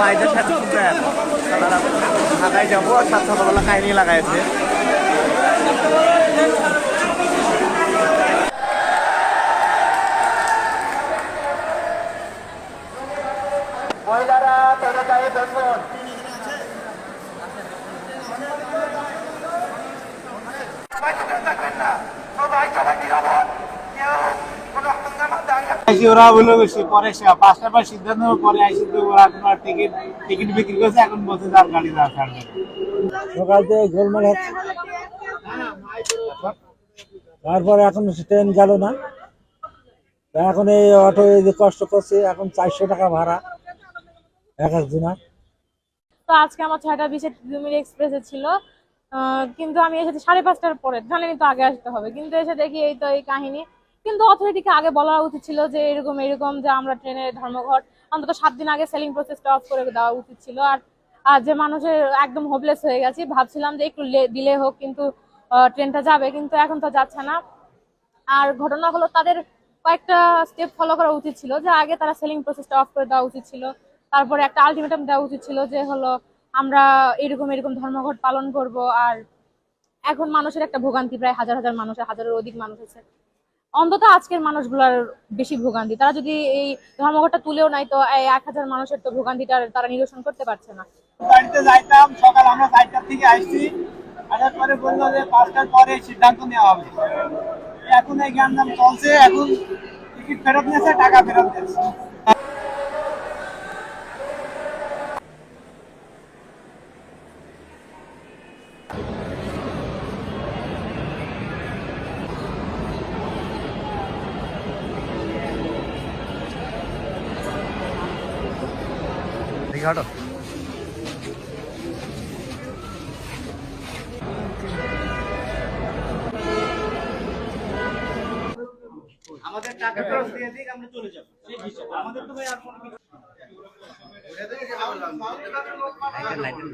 ভাইদের সাথে তারা ঢাকায় যাব সাত সকালবেলা কাহিনী লাগাইছে। মহিলারা তারা গায়ে বসুন আইসি ওরা বলে বেশি পরে পাঁচটার পর সিদ্ধান্ত পরে আইসি তো ওরা তোমার টিকিট টিকিট বিক্রি করছে এখন বলছে তার গাড়ি না ছাড়বে সকাল থেকে গোলমাল হচ্ছে। তারপরে এখন ট্রেন গেল না। তা এখন এই অটো এই কষ্ট করছে এখন চারশো টাকা ভাড়া এক একজনের তো আজকে আমার ছয়টা বিশে ডুমির এক্সপ্রেসে ছিল। আহ, কিন্তু আমি এসেছি সাড়ে পাঁচটার পরে জানেনি তো আগে আসতে হবে। কিন্তু এসে দেখি এই তো এই কাহিনী। কিন্তু অথরিটিকে আগে বলা উচিত ছিল যে এরকম এরকম যে আমরা ট্রেনের ধর্মঘট, অন্তত সাত দিন আগে সেলিং প্রসেসটা অফ করে দেওয়া উচিত ছিল। আর আর যে মানুষের একদম হোপলেস হয়ে গেছি, ভাবছিলাম যে একটু দিলে হোক, কিন্তু ট্রেনটা যাবে, কিন্তু এখন তো যাচ্ছে না। আর ঘটনা হলো তাদের কয়েকটা স্টেপ ফলো করা উচিত ছিল, যে আগে তারা সেলিং প্রসেসটা অফ করে দেওয়া উচিত ছিল। তারপরে একটা আলটিমেটাম দেওয়া উচিত ছিল যে হলো, আমরা এরকম এরকম ধর্মঘট পালন করব। আর এখন মানুষের একটা ভোগান্তি, প্রায় হাজার হাজার মানুষের হাজারের অধিক মানুষ আছে। অন্তত আজকের মানুষগুলার বেশি ভোগান্তি। তারা যদি এই ধর্মঘটটা তুলেও নাই, তো এই এক হাজার মানুষের তো ভোগান্তিটা তারা নিরসন করতে পারছে না। বাড়িতে যাইতাম, সকাল আমরা চারটার থেকে আসছি। আসার পরে বলল যে পাঁচটার পরে সিদ্ধান্ত নেওয়া হবে। এখন এই জ্ঞান চলছে, এখন টিকিট ফেরত নিয়েছে, টাকা ফেরত দিয়েছে। হটো আমাদের টাকা ফেরত দিয়ে দিক আমরা চলে যাব। সেই হিসাব আমাদের তো ভাই আর কোনো কিছু লাইটের